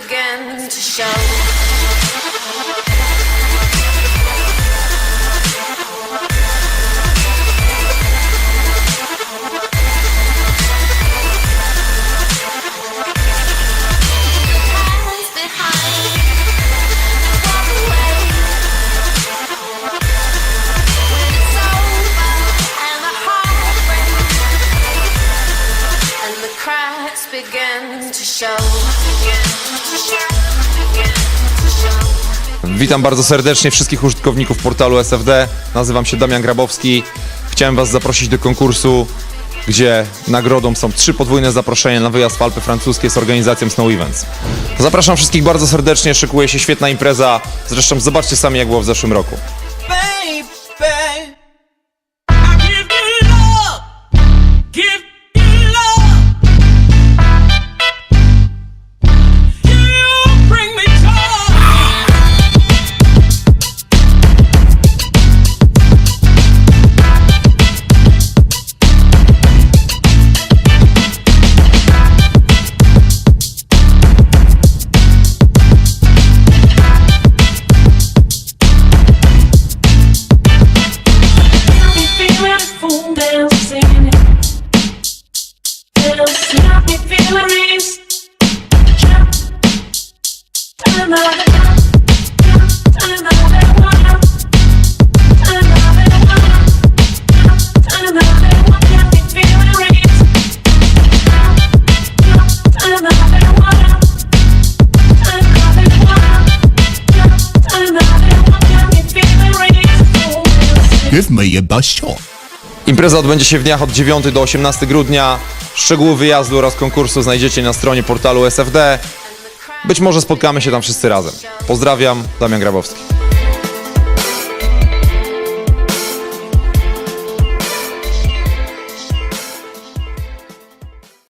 began to show. Show. Begin to show. Witam bardzo serdecznie wszystkich użytkowników portalu SFD. Nazywam się Damian Grabowski. Chciałem Was zaprosić do konkursu, gdzie nagrodą są trzy podwójne zaproszenia na wyjazd w Alpy francuskie z organizacją Snow Events. Zapraszam wszystkich bardzo serdecznie, szykuje się świetna impreza. Zresztą zobaczcie sami jak było w zeszłym roku. baby. Give me a bus shot. Impreza odbędzie się w dniach od 9 do 18 grudnia. Szczegóły wyjazdu oraz konkursu znajdziecie na stronie portalu SFD. Być może spotkamy się tam wszyscy razem. Pozdrawiam, Damian Grabowski.